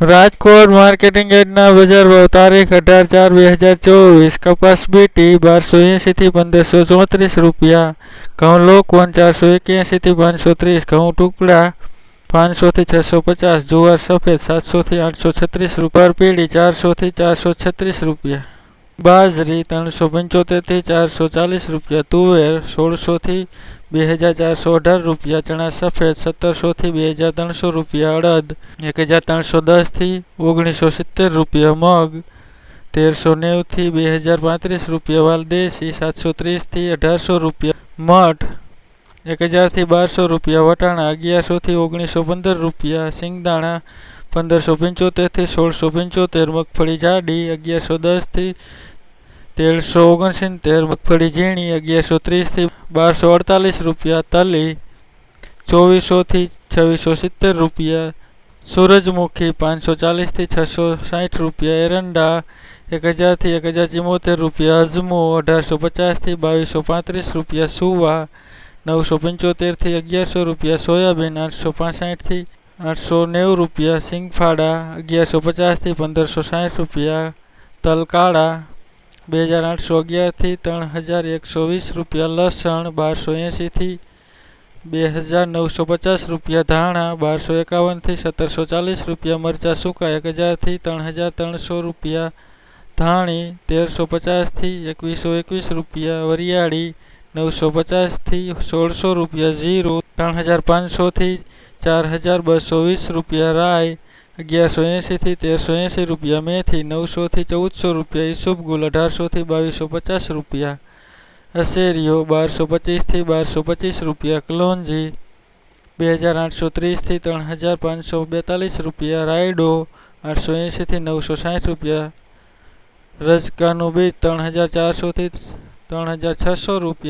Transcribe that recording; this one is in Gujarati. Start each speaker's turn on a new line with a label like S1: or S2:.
S1: રાજકોટ માર્કેટિંગ યાર્ડના બજાર ભાવ, તારીખ અઢાર ચાર બે હજાર ચોવીસ. કપાસ બીટી બારસો એંશીથી પંદરસો ચોત્રીસ રૂપિયા. ઘઉં લોકવન ચારસો એક્યાસીથી પાંચસો ત્રીસ. ઘઉં ટુકડા પાંચસોથી છસો પચાસ. જુવાર સફેદ સાતસોથી આઠસો છત્રીસ રૂપિયા. પીળી ચારસોથી ચારસો છત્રીસ રૂપિયા. બાજરી ત્રણસો પંચોતેરથી ચારસો ચાલીસ રૂપિયા, તુવેર સોળસોથી બે હજાર ચારસો અઢાર રૂપિયા, ચણા સફેદ સત્તરસોથી બે હજાર ત્રણસો રૂપિયા, અડદ એક હજાર ત્રણસો દસથી ઓગણીસો સિત્તેર રૂપિયા, મગ તેરસો નેવુંથી બે હજાર પાંત્રીસ રૂપિયા, વાલદેશી સાતસો ત્રીસથી અઢારસો રૂપિયા, મઠ એક હજારથી બારસો રૂપિયા, વટાણા અગિયારસોથી ઓગણીસો પંદર રૂપિયા, સિંગદાણા પંદરસો પંચોતેરથી સોળસો પંચોતેર, મગફળી જાડી અગિયારસો દસથી તેરસો ઓગણસિત્તેર મગફળી ઝીણી, અગિયારસો ત્રીસથી બારસો અડતાલીસ રૂપિયા, તલી ચોવીસોથી છવ્વીસો સિત્તેર રૂપિયા, સૂરજમુખી પાંચસો ચાલીસથી છસો સાઠ રૂપિયા, એરંડા એક હજારથી એક હજાર ચુમ્મોતેર રૂપિયા, અજમો અઢારસો પચાસથી બાવીસો પાંત્રીસ રૂપિયા, સુવા નવસો પંચોતેરથી અગિયારસો રૂપિયા, સોયાબીન આઠસો પાસઠથી આઠસો નેવું રૂપિયા, સિંગફાડા અગિયારસો પચાસથી પંદરસો સાઠ રૂપિયા તલ કાળા બે હજાર આઠસો અગિયારથી ત્રણ હજાર એકસો વીસ રૂપિયા લસણ બારસો એંશીથી બે હજાર નવસો પચાસ રૂપિયા ધાણા બારસો એકાવનથી સત્તરસો ચાલીસ રૂપિયા મરચાં સૂકા એક હજારથી ત્રણ હજાર ત્રણસો રૂપિયા ધાણી તેરસો પચાસથી એકવીસો એકવીસ રૂપિયા વરિયાળી નવસો પચાસથી સોળસો રૂપિયા જીરું ત્રણ હજાર પાંચસોથી ચાર હજાર બસો વીસ રૂપિયા રાઈ અગિયારસો એંશીથી તેરસો એંશી રૂપિયા. મેથી નવસોથી ચૌદસો રૂપિયા. ઈસુબગુલ અઢારસોથી બાવીસો પચાસ રૂપિયા. અસેરીઓ બારસો પચીસથી બારસો પચીસ રૂપિયા. કલોંજી બે હજાર આઠસો ત્રીસથી ત્રણ હજાર પાંચસો બેતાલીસ રૂપિયા. રાયડો આઠસો એંશીથી નવસો સાઠ રૂપિયા. રજકાનું બીજ ત્રણ હજાર ચારસોથી ત્રણ હજાર છસો રૂપિયા.